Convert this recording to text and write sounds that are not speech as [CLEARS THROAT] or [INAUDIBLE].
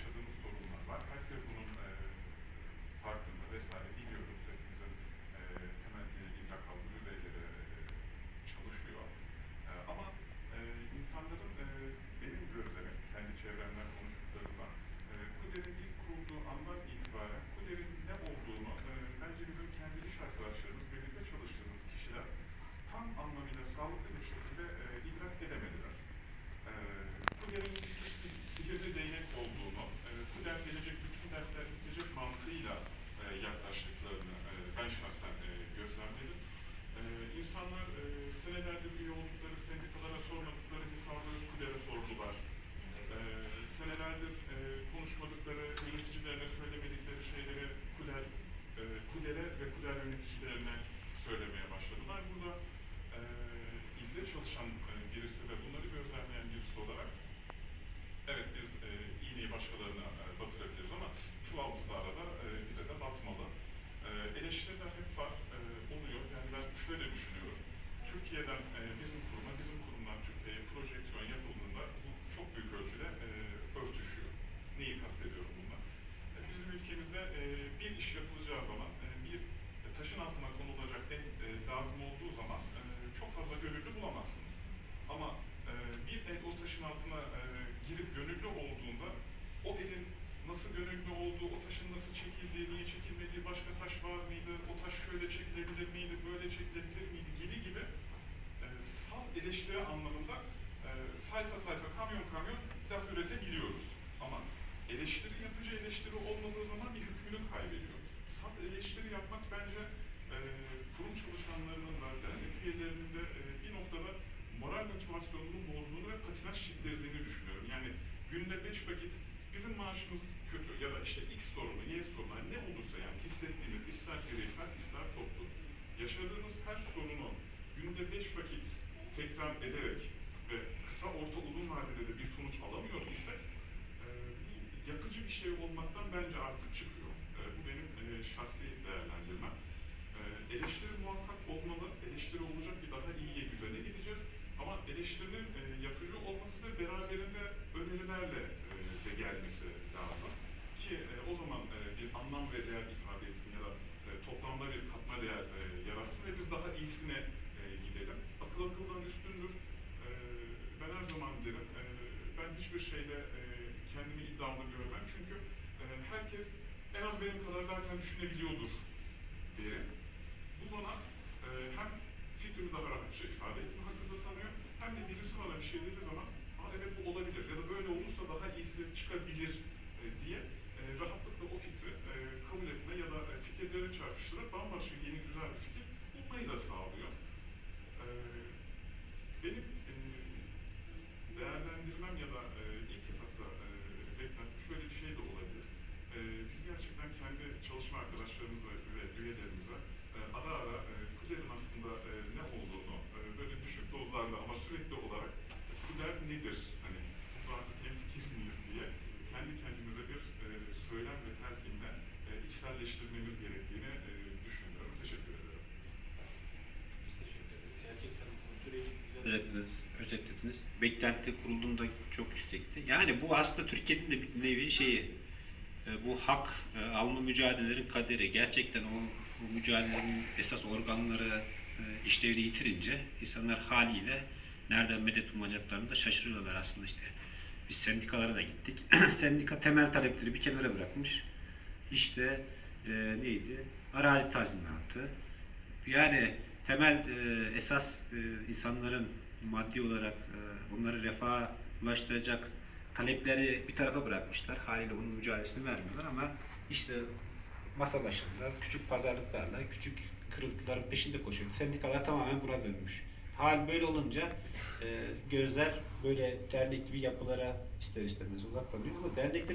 Jesús. eşya anlamında e, sayfa sayfa, kamyon kamyon kitap üretebiliyoruz. Ama eleştiri yapıcı eleştiri olmadığı zaman bir hükmünü kaybediyor. Salt eleştiri yapmak bence e, kurum çalışanlarının da, dernek üyelerinin e, bir noktada moral motivasyonunun bozduğunu ve patinaj şiddetlediğini düşünüyorum. Yani günde beş vakit bizim maaşımız kötü ya da işte appreciate one zaten düşünebiliyordur diye. Bu bana e, hem fikrimi daha rahatça ifade etme hakkında tanıyor, hem de birisi bana bir şey dediği zaman, Aa, evet bu olabilir ya da böyle olursa daha iyisi çıkabilir e, diye e, rahatlıkla o fikri e, kabul etme ya da e, fikirleri çarpıştırarak bambaşka yeni güzel bir fikir bulmayı da sağlıyor. E, benim e, değerlendirmem ya da e, ilk etapta e, beklentim şöyle bir şey de olabilir. E, biz gerçekten kendi çalışma arkadaşlarımıza ve üyelerimize e, ara ara e, kulerin aslında e, ne olduğunu e, böyle düşük dozlarla ama sürekli olarak e, kuler nedir? Hani bu artık hemfikir miyiz diye kendi kendimize bir e, söylem ve telkinle e, içselleştirmemiz gerektiğini e, düşünüyorum. Teşekkür ederim. Gerçekten bu süreci güzel. Özetlediniz, özetlediniz. Beklenti kurulduğunda çok yüksekti. Yani bu aslında Türkiye'nin de bir nevi şeyi, e, bu hak e, alma mücadelelerin kaderi. Gerçekten o, o mücadelenin esas organları e, işlevini yitirince insanlar haliyle nereden medet umacaklarını da şaşırıyorlar aslında işte. Biz sendikalara da gittik. [CLEARS THROAT] Sendika temel talepleri bir kenara bırakmış. İşte e, neydi? Arazi tazminatı, yani temel e, esas e, insanların maddi olarak e, onları refaha ulaştıracak talepleri bir tarafa bırakmışlar. Haliyle onun mücadelesini vermiyorlar ama işte masa başında küçük pazarlıklarla, küçük kırıltıların peşinde koşuyor. Sendikalar tamamen buna dönmüş. Hal böyle olunca e, gözler böyle dernek gibi yapılara ister istemez odaklanıyor ama dernekte